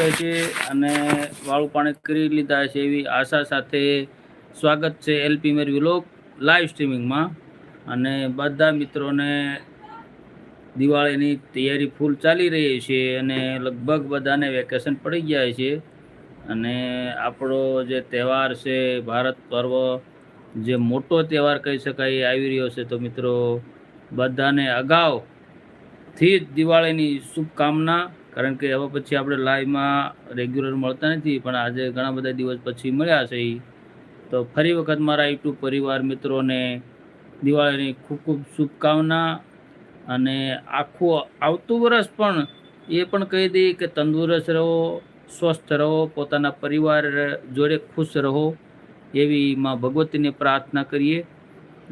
નાખ્યા છે અને વાળું પાણી કરી લીધા છે એવી આશા સાથે સ્વાગત છે એલપી મેર વિલોક લાઈવ સ્ટ્રીમિંગમાં અને બધા મિત્રોને દિવાળીની તૈયારી ફૂલ ચાલી રહી છે અને લગભગ બધાને વેકેશન પડી ગયા છે. અને આપણો જે તહેવાર છે, ભારત પર્વ, જે મોટો તહેવાર કહી શકાય આવી રહ્યો છે. તો મિત્રો, બધાને અગાઉથી જ દિવાળીની શુભકામના કારણ કે હવે પછી આપણે લાઈવમાં રેગ્યુલર મળતા નથી, પણ આજે ઘણા બધા દિવસ પછી મળ્યા છે. તો ફરી વખત મારા યુટ્યુબ પરિવાર મિત્રોને દિવાળીની ખૂબ ખૂબ શુભકામના અને આખું આવતું વર્ષ પણ એ પણ કહી દઈએ કે તંદુરસ્ત રહો, સ્વસ્થ રહો, પોતાના પરિવાર જોડે ખુશ રહો એવી માં ભગવતીને પ્રાર્થના કરીએ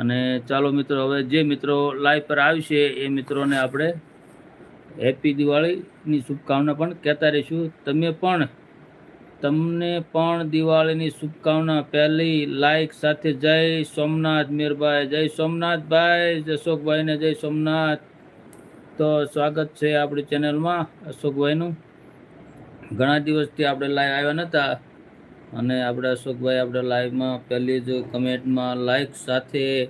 અને ચાલો મિત્રો, હવે જે મિત્રો લાઈવ પર આવશે એ મિત્રોને આપણે હેપી દિવાળીની શુભકામના પણ કહેતા રહીશું. તમે પણ, તમને પણ દિવાળીની શુભકામના. પહેલી લાઈક સાથે જય સોમનાથ મીરભાઈ, જય સોમનાથભાઈ અશોકભાઈને જય સોમનાથ. તો સ્વાગત છે આપણી ચેનલમાં અશોકભાઈનું. ઘણા દિવસથી આપણે લાઈવ આવ્યા નહોતા અને આપણે અશોકભાઈ આપણે લાઈવમાં પહેલી જ કમેન્ટમાં લાઈક સાથે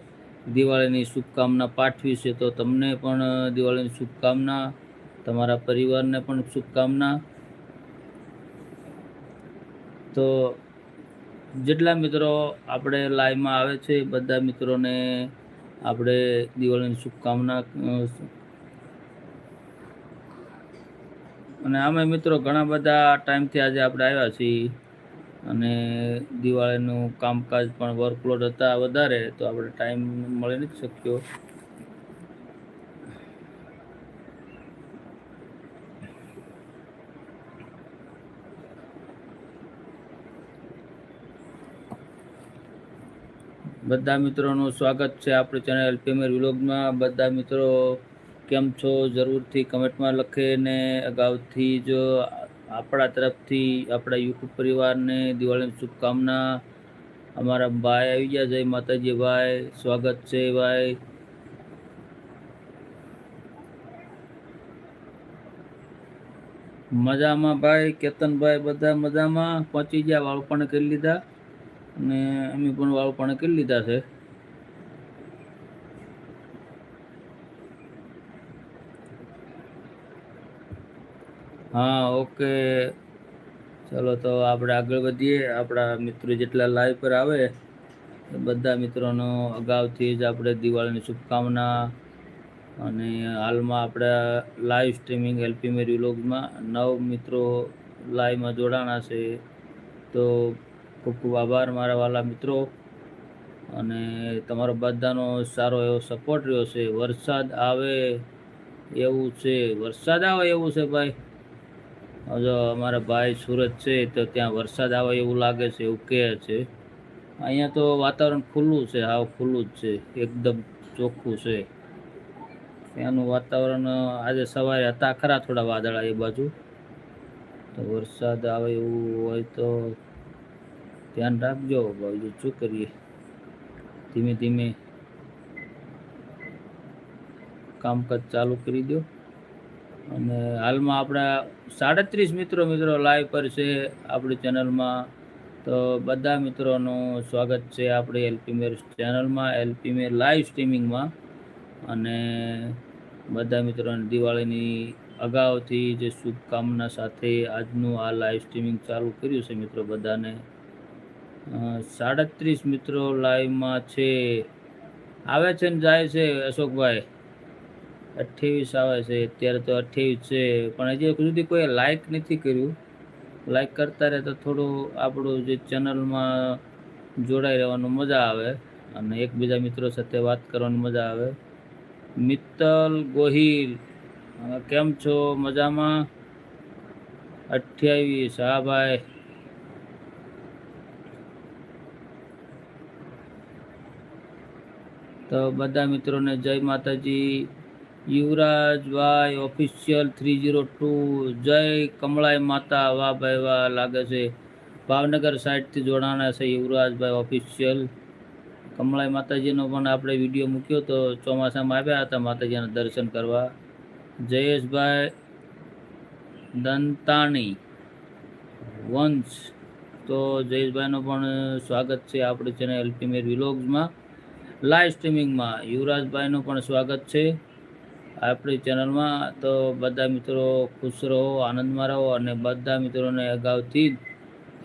દિવાળીની શુભકામના પાઠવી છે. તો તમને પણ દિવાળીની શુભકામના તમારા પરિવારને પણ શુભકામના. તો જેટલા મિત્રો આપણે લાઈવમાં આવે છે બધા મિત્રોને આપણે દિવાળીની શુભકામના અને અમે મિત્રો ઘણા બધા ટાઈમથી આજે આપણે આવ્યા છીએ. અને દિવાળીનું કામકાજ પણ વર્કલોડ હતા વધારે, તો આપણે ટાઈમ મળી નથી શક્યો. બધા મિત્રોનું સ્વાગત છે આપણી ચેનલ એલપીએમએર વિલોગમાં. બધા મિત્રો કેમ છો? જરૂરથી કમેન્ટમાં લખે ને અગાઉથી જ આપણા તરફથી, આપણા યુટ્યુબ પરિવારને દિવાળીની શુભકામના. અમારા ભાઈ આવી ગયા. જય માતાજી ભાઈ. સ્વાગત છે ભાઈ. મજામાં ભાઈ? કેતનભાઈ બધા મજામાં? પહોંચી ગયા. વાળપણ કરી લીધા. અને અમે પણ વાળું પણ કરી લીધા છે. હા, ઓકે. ચલો તો આપણે આગળ વધીએ. આપણા મિત્રો જેટલા લાઈવ પર આવે બધા મિત્રોનો અગાઉથી જ આપણે દિવાળીની શુભકામના અને હાલમાં આપણા લાઈવ સ્ટ્રીમિંગ એલપી મેરી વ્લોગમાં નવ મિત્રો લાઈવમાં જોડાણા છે. તો ખૂબ ખૂબ આભાર મારા વાલા મિત્રો. અને તમારો બધાનો સારો એવો સપોર્ટ રહ્યો છે. વરસાદ આવે એવું છે. વરસાદ આવે એવું છે ભાઈ? જો અમારા ભાઈ સુરત છે તો ત્યાં વરસાદ આવે એવું લાગે છે, એવું કહે છે. અહીંયા તો વાતાવરણ ખુલ્લું છે, હાવ ખુલ્લું જ છે. એકદમ ચોખ્ખું છે. ત્યાંનું વાતાવરણ આજે સવારે હતા ખરા થોડા વાદળા એ બાજુ. તો વરસાદ આવે એવું હોય તો ધ્યાન રાખજો ભાઈ શું કરીએ? ધીમે ધીમે કામકાજ ચાલુ કરી દો. અને હાલમાં આપણા સાડત્રીસ મિત્રો મિત્રો લાઈવ પર છે આપણી ચેનલમાં તો બધા મિત્રોનું સ્વાગત છે આપણી એલપી મેર ચેનલમાં એલપી મેર લાઈવ સ્ટ્રીમિંગમાં અને બધા મિત્રોને દિવાળીની અગાઉથી જે શુભકામના સાથે આજનું આ લાઈવ સ્ટ્રીમિંગ ચાલુ કર્યું છે મિત્રો બધાને. સાડત્રીસ મિત્રો લાઈવમાં છે. આવે છે ને જાય છે અશોકભાઈ? અઠ્યાવીસ આવે છે. અત્યારે તો અઠ્યાવીસ છે. પણ હજી સુધી કોઈ લાઈક નથી કર્યું. લાઈક કરતા રહે તો થોડું આપણું જે ચેનલમાં જોડાઈ રહેવાનું મજા આવે અને એકબીજા મિત્રો સાથે વાત કરવાની મજા આવે. મિત્તલ ગોહિલ કેમ છો? મજામાં? અઠ્યાવીસ, હા ભાઈ. તો બધા મિત્રોને Jai Mataji. Yuvrajbhai official three zero two Jai Kamalai માતા, વાહ ભાઈ વાહ લાગે છે. ભાવનગર સાઈડથી જોડાણા છે યુવરાજભાઈ ઓફિશિયલ કમળાઈ માતાજીનો પણ આપણે વીડિયો મૂક્યો તો ચોમાસામાં આવ્યા હતા માતાજીના દર્શન કરવા. જયેશભાઈ દંતાણી વંશ. તો જયેશભાઈનું પણ સ્વાગત છે આપણી ચેનલ એલ્ટીમેટ વિલોગ્સમાં લાઈવ સ્ટ્રીમિંગમાં યુવરાજભાઈનું પણ સ્વાગત છે. આપણી ચેનલમાં તો બધા મિત્રો ખુશ રહો, આનંદમાં રહો અને બધા મિત્રોને અગાઉથી જ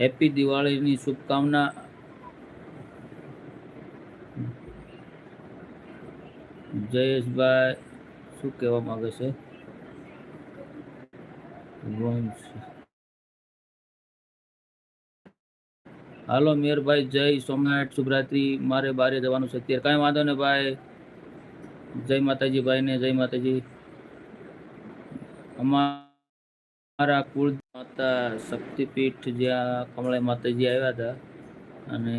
હેપી દિવાળીની શુભકામના જયેશભાઈ, શું કહેવા માગે છે? વંશ હાલો મેરભાઈ, જય સોમનાથ શુભરાત્રી. મારે બારે જવાનું છે અત્યારે. કાંઈ વાંધો ને ભાઈ. જય માતાજી ભાઈને જય માતાજી. અમારા કુળ માતા શક્તિપીઠ જ્યાં કમળાઈ માતાજી આવ્યા હતા અને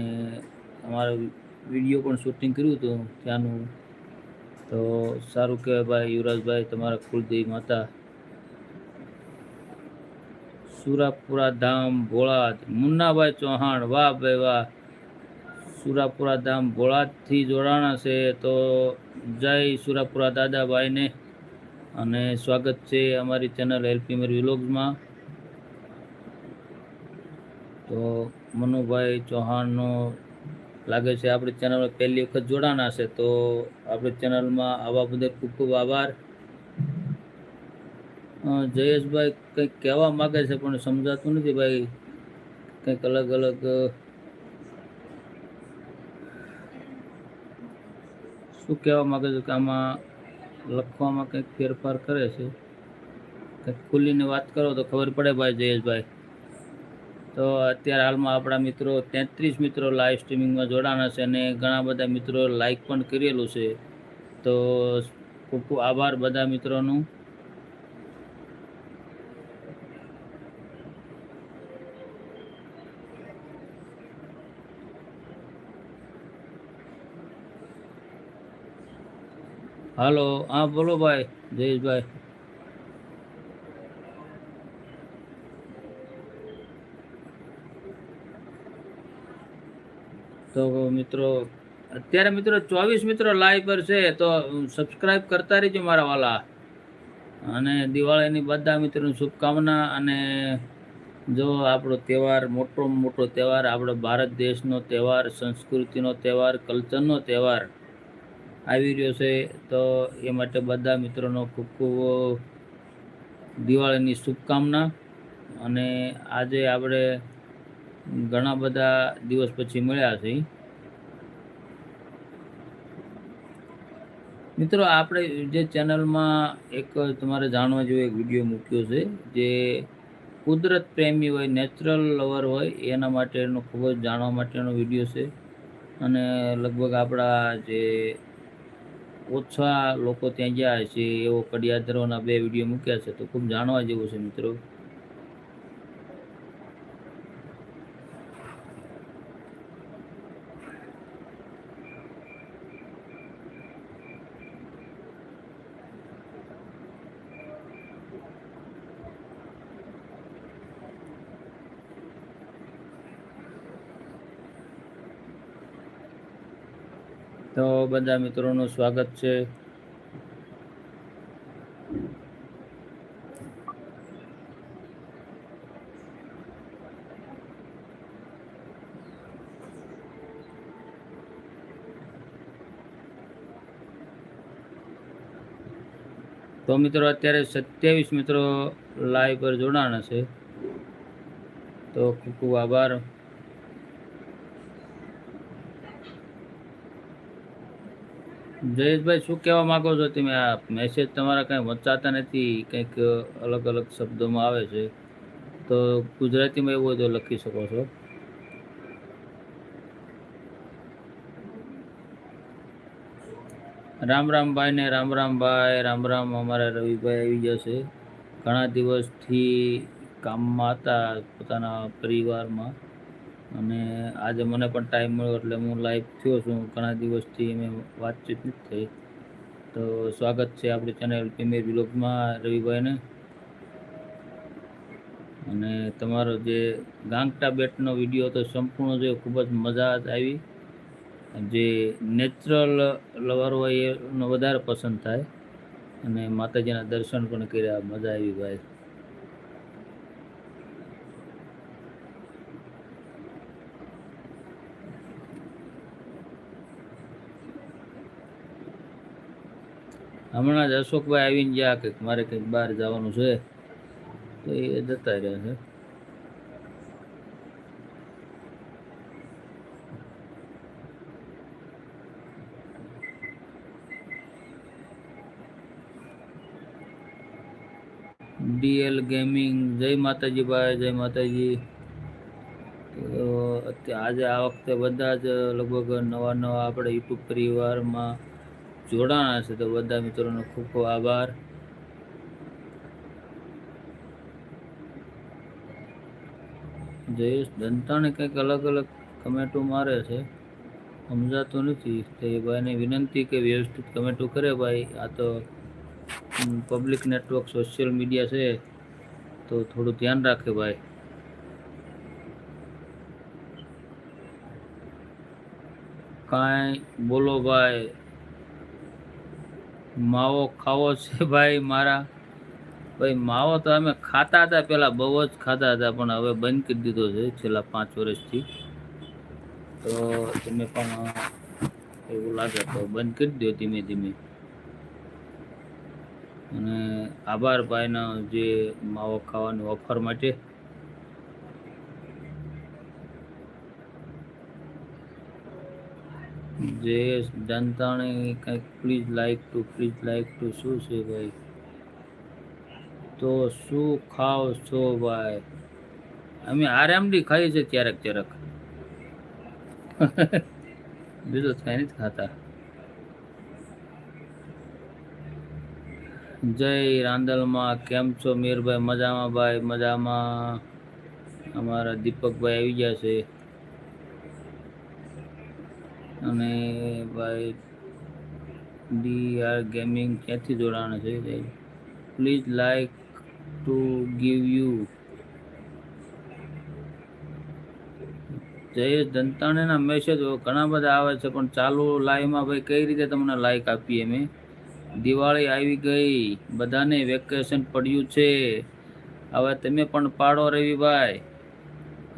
અમારો વીડિયો પણ શૂટિંગ કર્યું હતું ત્યાંનું. તો સારું કહેવાય ભાઈ યુવરાજભાઈ, તમારા કુલદેવી માતા. સુરાપુરા ધામ, ભોળાદ, મુન્નાભાઈ ચૌહાણ, વાહ ભાઈ વાહ. સુરાપુરા ધામ, ભોળાદથી જોડાણા છે તો જય સુરાપુરા દાદાભાઈને. અને સ્વાગત છે અમારી ચેનલ એલપી મેર વિલોગ્સમાં તો મનુભાઈ ચૌહાણનો લાગે છે આપણી ચેનલ પહેલી વખત જોડાણા છે તો આપણી ચેનલમાં આવવા બદલ ખૂબ ખૂબ આભાર. જયેશભાઈ કંઈક કહેવા માગે છે, પણ સમજાતું નથી ભાઈ. કંઈક અલગ અલગ શું કહેવા માગે છે કે આમાં લખવામાં કંઈક ફેરફાર કરે છે? કંઈક ખુલીને વાત કરો તો ખબર પડે ભાઈ જયેશભાઈ. તો અત્યારે હાલમાં આપણા મિત્રો તેત્રીસ મિત્રો લાઈવ સ્ટ્રીમિંગમાં જોડાણા છે અને ઘણા બધા મિત્રો લાઈક પણ કરેલું છે. તો ખૂબ ખૂબ આભાર બધા મિત્રોનું. હાલો, હા, બોલો ભાઈ, જયેશભાઈ. તો મિત્રો, અત્યારે મિત્રો ચોવીસ મિત્રો લાઈવ પર છે, તો સબસ્ક્રાઈબ કરતા રહેજો મારા વાલા. અને દિવાળીની બધા મિત્રોની શુભકામના, અને જો આપણો તહેવાર મોટો મોટો તહેવાર, આપણો ભારત દેશનો તહેવાર, સંસ્કૃતિનો તહેવાર, કલ્ચરનો તહેવાર આવી રહ્યો છે, તો એ માટે બધા મિત્રોનો ખૂબ ખૂબ દિવાળીની શુભકામના. અને આજે આપણે ઘણા બધા દિવસ પછી મળ્યા છે મિત્રો, આપણે જે ચેનલમાં એક તમારે જાણવા જેવો એક વીડિયો મૂક્યો છે, જે કુદરત પ્રેમી હોય, નેચરલ લવર હોય, એના માટેનો ખૂબ જ જાણવા માટેનો વીડિયો છે. અને લગભગ આપણા જે ઓછા લોકો ત્યાં ગયા છે એવો કડિયાદરોના બે વીડિયો મૂક્યા છે, તો ખૂબ જાણવા જેવું છે મિત્રો. તો બધા મિત્રોનું સ્વાગત છે. તો મિત્રો અત્યારે સત્યાવીસ મિત્રો લાઈવ પર જોડાણા છે. તો ખૂબ ખૂબ આભાર. જયેશભાઈ, શું કહેવા માંગો છો? તમે આ મેસેજ તમારા કંઈ વંચાતા નથી? કંઈક અલગ અલગ શબ્દોમાં આવે છે. તો ગુજરાતીમાં એવું હોય તો લખી શકો છો. રામ રામભાઈ ને રામ રામભાઈ રામ રામ અમારા રવિભાઈ આવી જશે ઘણા દિવસથી કામમાં હતા પોતાના પરિવારમાં. અને આજે મને પણ ટાઈમ મળ્યો એટલે હું લાઈવ થયો છું. ઘણા દિવસથી મેં વાતચીત નથી થઈ. તો સ્વાગત છે આપણી ચેનલ પ્રીમિયર વિલોગમાં રવિભાઈને. અને તમારો જે ગાંગટા બેટનો વીડિયો તો સંપૂર્ણ જોયો, ખૂબ જ મજા આવી. જે નેચરલ લવર હોય એનો વધારે પસંદ થાય. અને માતાજીના દર્શન પણ કર્યા, મજા આવી ભાઈ. હમણાં જ અશોકભાઈ આવીને ગયા કે મારે કંઈક બહાર જવાનું છે. તો એ જતા રહ્યા છે. ડીએલ ગેમિંગ, જય માતાજી ભાઈ, જય માતાજી. આજે આ વખતે બધા જ લગભગ નવા નવા આપણે યુટ્યુબ પરિવારમાં જોડાણા છે તો બધા મિત્રોનો ખૂબ ખૂબ આભાર. જયેશ, દંતાને કંઈક અલગ અલગ કમેન્ટો મારે છે. સમજાતું નથી. તો એ ભાઈને વિનંતી કે વ્યવસ્થિત કમેન્ટો કરે ભાઈ. આ તો પબ્લિક નેટવર્ક સોશિયલ મીડિયા છે. તો થોડું ધ્યાન રાખે ભાઈ. કાંઈ બોલો ભાઈ. માવો ખાવો છે ભાઈ મારા. ભાઈ માવો તો અમે ખાતા હતા પહેલાં બહુ જ ખાતા હતા, પણ હવે બંધ કરી દીધો છે છેલ્લા પાંચ વર્ષથી. તો તમે પણ એવું લાગે તો બંધ કરી દો ધીમે ધીમે. અને આભાર ભાઈનો જે માવો ખાવાની ઓફર માટે. જે જનતાણી કંઈક please like to please like to શું છે ભાઈ? તો શું ખાવ છો ભાઈ? અમે આરામડી ખાઈએ છીએ ક્યારેક ક્યારેક બીજું કાંઈ નથી ખાતા. જય રાંદલમાં, કેમ છો મીરભાઈ? મજામાં ભાઈ, મજામાં. અમારા દીપકભાઈ આવી ગયા છે. અને ભાઈ ડી આર ગેમિંગ ક્યાંથી જોડાણ છે? Please like to give you Jayesh દંતાણીના message ઘણા બધા આવે છે, પણ ચાલુ લાઈવમાં ભાઈ કઈ રીતે તમને લાઈક આપીએ મેં દિવાળી આવી ગઈ, બધાને વેકેશન પડ્યું છે. હવે તમે પણ પાડો રવિભાઈ.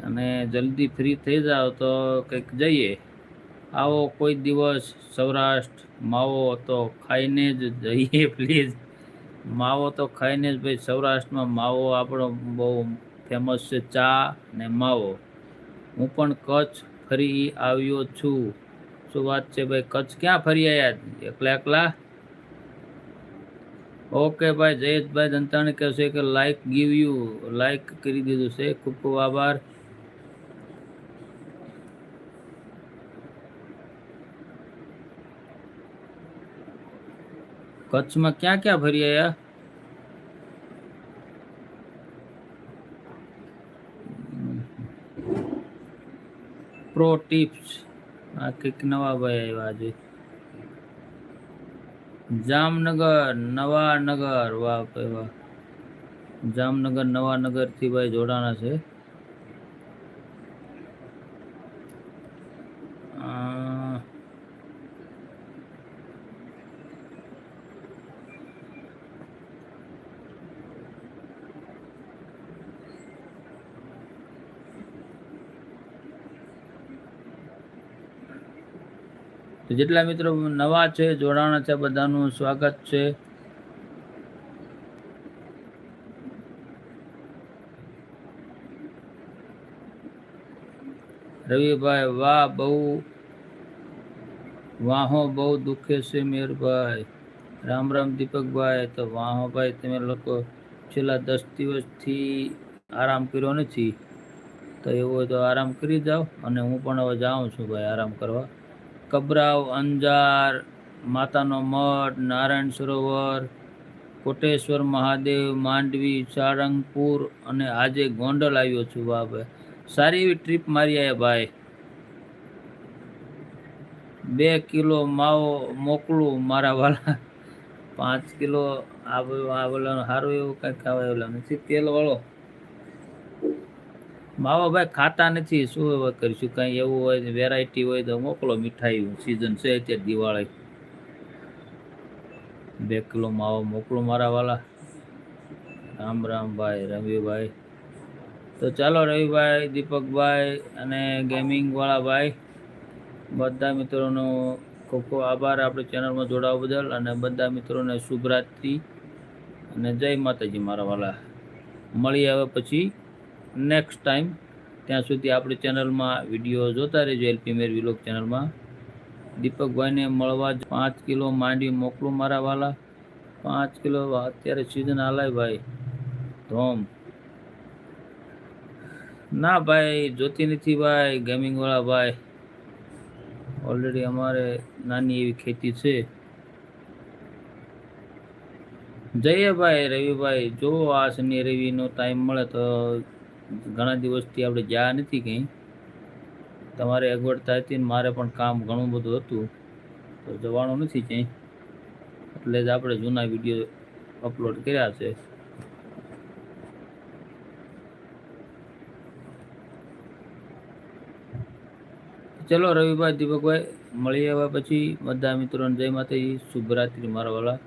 અને જલ્દી ફ્રી થઈ જાઓ તો કંઈક જઈએ. આવો કોઈ દિવસ સૌરાષ્ટ્ર, માવો તો ખાઈને જ જઈએ પ્લીઝ માવો તો ખાઈને જ ભાઈ, સૌરાષ્ટ્રમાં માવો આપણો બહુ ફેમસ છે, ચા ને માવો. હું પણ કચ્છ ફરી આવ્યો છું. શું વાત છે ભાઈ? કચ્છ ક્યાં ફરી આવ્યા એકલા એકલા? ઓકે ભાઈ, જયેશભાઈ દંતાણી કહેશે કે લાઈક ગીવ યુ લાઈક કરી દીધું છે. ખૂબ ખૂબ આભાર. કચ્છમાં ક્યાં ક્યાં ફરી આવ્યા પ્રો ટિપ્સ આ કંઈક નવા ભાઈ આવ્યા આજે જામનગર, નવાનગર. વાહ ભાઈ વાહ. જામનગર, નવાનગરથી ભાઈ જોડાણા છે. જેટલા મિત્રો નવા છે, જોડાણા છે, બધાનું સ્વાગત છે. રવિભાઈ, વાહ, બહુ વાહો, બહુ દુખે છે મેરભાઈ. રામ રામ દીપકભાઈ, તો વાહો ભાઈ, તમે લોકો છેલ્લા દસ દિવસથી આરામ કર્યો નથી. તો એવું તો આરામ કરી જાઓ, અને હું પણ હવે જાઉં છું ભાઈ આરામ કરવા. કબરાવ, અંજાર, માતાનો મઠ નારાયણ સરોવર, કોટેશ્વર, મહાદેવ, માંડવી સારંગપુર અને આજે ગોંડલ આવ્યો છું વાહ સારી એવી ટ્રીપ મારી આયા ભાઈ. બે કિલો માવો મોકલું મારા વાળા પાંચ કિલો આ સારું એવું કંઈક ખાવા એવું નથી. તેલ વાળો માવો ખાતા નથી, શું હવે કરીશું? કાંઈ એવું હોય વેરાયટી હોય તો મોકલો મીઠાઈ સિઝન છે અત્યારે દિવાળી. બે કિલો માવો મોકલો મારા વાલા. રામ રામભાઈ રવિભાઈ. તો ચાલો રવિભાઈ, દીપકભાઈ અને ગેમિંગવાળા ભાઈ, બધા મિત્રોનો ખૂબ ખૂબ આભાર. આપણી ચેનલમાં જોડાવા બદલ અને બધા મિત્રોને શુભરાત્રિ. અને જય માતાજી મારા વાલા. મળી આવે પછી. નેક્સ્ટ ટાઈમ ત્યાં સુધી આપણી ચેનલમાં વીડિયો જોતા રહેજો એલપી મેર વિલોક ચેનલમાં. દીપકભાઈને મળવા જ પાંચ કિલો માંડી મોકલું મારા વાલા. પાંચ કિલો અત્યારે સિઝન હાલાય ભાઈ. ધોમ. ના ભાઈ, જોતી નથી ભાઈ ગેમિંગ વાળા ભાઈ. ઓલરેડી અમારે નાની એવી ખેતી છે. જઈએ ભાઈ, રવિભાઈ, જો આ શનિ રવિનો ટાઈમ મળે તો ઘણા દિવસથી આપણે ગયા નથી કંઈ તમારે અગવડતા હતી ને મારે પણ કામ ઘણું બધું હતું. તો જવાનું નથી ક્યાંય. એટલે જ આપણે જૂના વીડિયો અપલોડ કર્યા છે. ચલો રવિભાઈ, દીપકભાઈ મળી આવ્યા પછી. બધા મિત્રોને જય માતાજી. શુભરાત્રિ મારા વાલા.